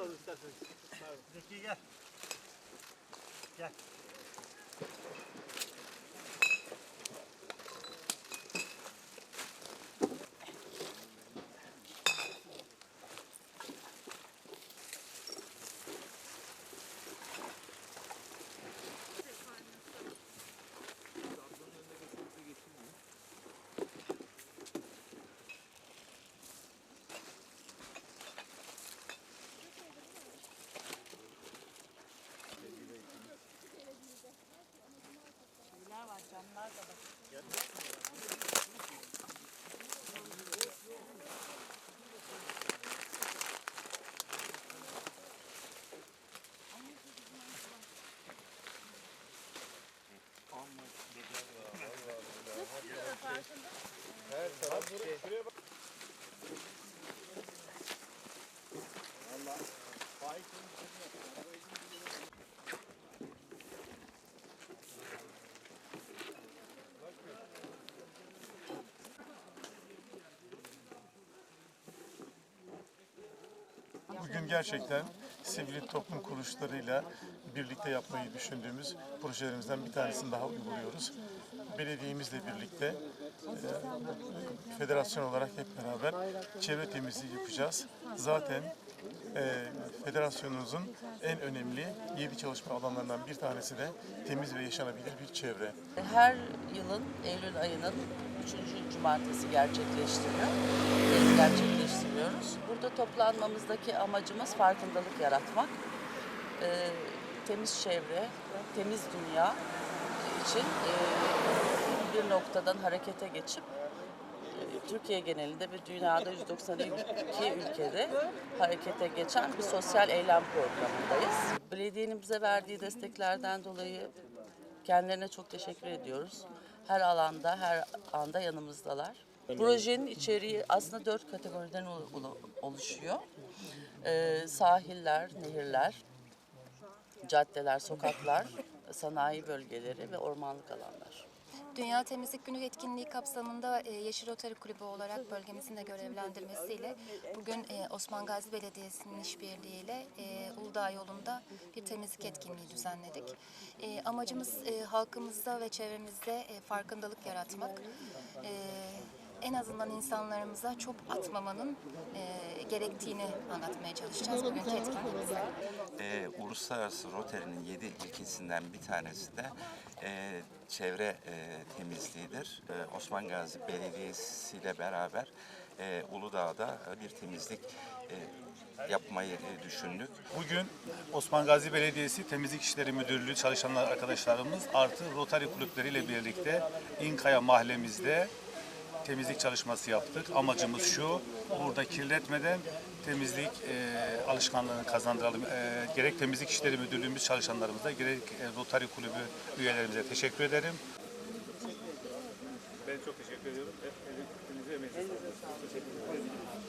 isterseniz. Zeki gel. Gel. Her taraf şey. Şuraya bak. Bugün gerçekten sivil toplum kuruluşlarıyla birlikte yapmayı düşündüğümüz projelerimizden bir tanesini daha uyguluyoruz. Belediyemizle birlikte e, federasyon olarak hep beraber çevre temizliği yapacağız. Zaten e, federasyonumuzun en önemli yedi çalışma alanlarından bir tanesi de temiz ve yaşanabilir bir çevre. Her yılın Eylül ayının 3. cumartesi gerçekleştiriyor. Biz gerçekleştiriyoruz. Burada toplanmamızdaki amacımız farkındalık yaratmak. Ee, temiz çevre, temiz dünya için e, bir noktadan harekete geçip e, Türkiye genelinde ve dünyada 192 ülkede harekete geçen bir sosyal eylem programındayız. Belediyenin bize verdiği desteklerden dolayı kendilerine çok teşekkür ediyoruz. Her alanda, her anda yanımızdalar. Projenin içeriği aslında dört kategoriden ol- ol- oluşuyor. Ee, sahiller, nehirler, caddeler, sokaklar, sanayi bölgeleri ve ormanlık alanlar. Dünya Temizlik Günü etkinliği kapsamında e, Yeşil Rotary Kulübü olarak bölgemizin de görevlendirmesiyle bugün e, Osman Gazi Belediyesi'nin işbirliğiyle e, Uludağ yolunda bir temizlik etkinliği düzenledik. Amacımız halkımızda ve çevremizde farkındalık yaratmak. E, En azından insanlarımıza çöp atmamanın e, gerektiğini anlatmaya çalışacağız bugünkü etkinliğimizde. e, Uluslararası Rotary'nin yedi ilkesinden bir tanesi de e, çevre e, temizliğidir. E, Osman Gazi Belediyesi ile beraber e, Uludağ'da bir temizlik e, yapmayı e, düşündük. Bugün Osman Gazi Belediyesi Temizlik İşleri Müdürlüğü çalışanlar arkadaşlarımız artı Rotary kulüpleriyle birlikte İnkaya mahallemizde temizlik çalışması yaptık. Amacımız şu, burada kirletmeden temizlik e, alışkanlığını kazandıralım. E, gerek Temizlik İşleri Müdürlüğümüz çalışanlarımıza, gerek e, Rotary Kulübü üyelerimize teşekkür ederim. Ben çok teşekkür ediyorum. Hepinize emeğinize sağlık.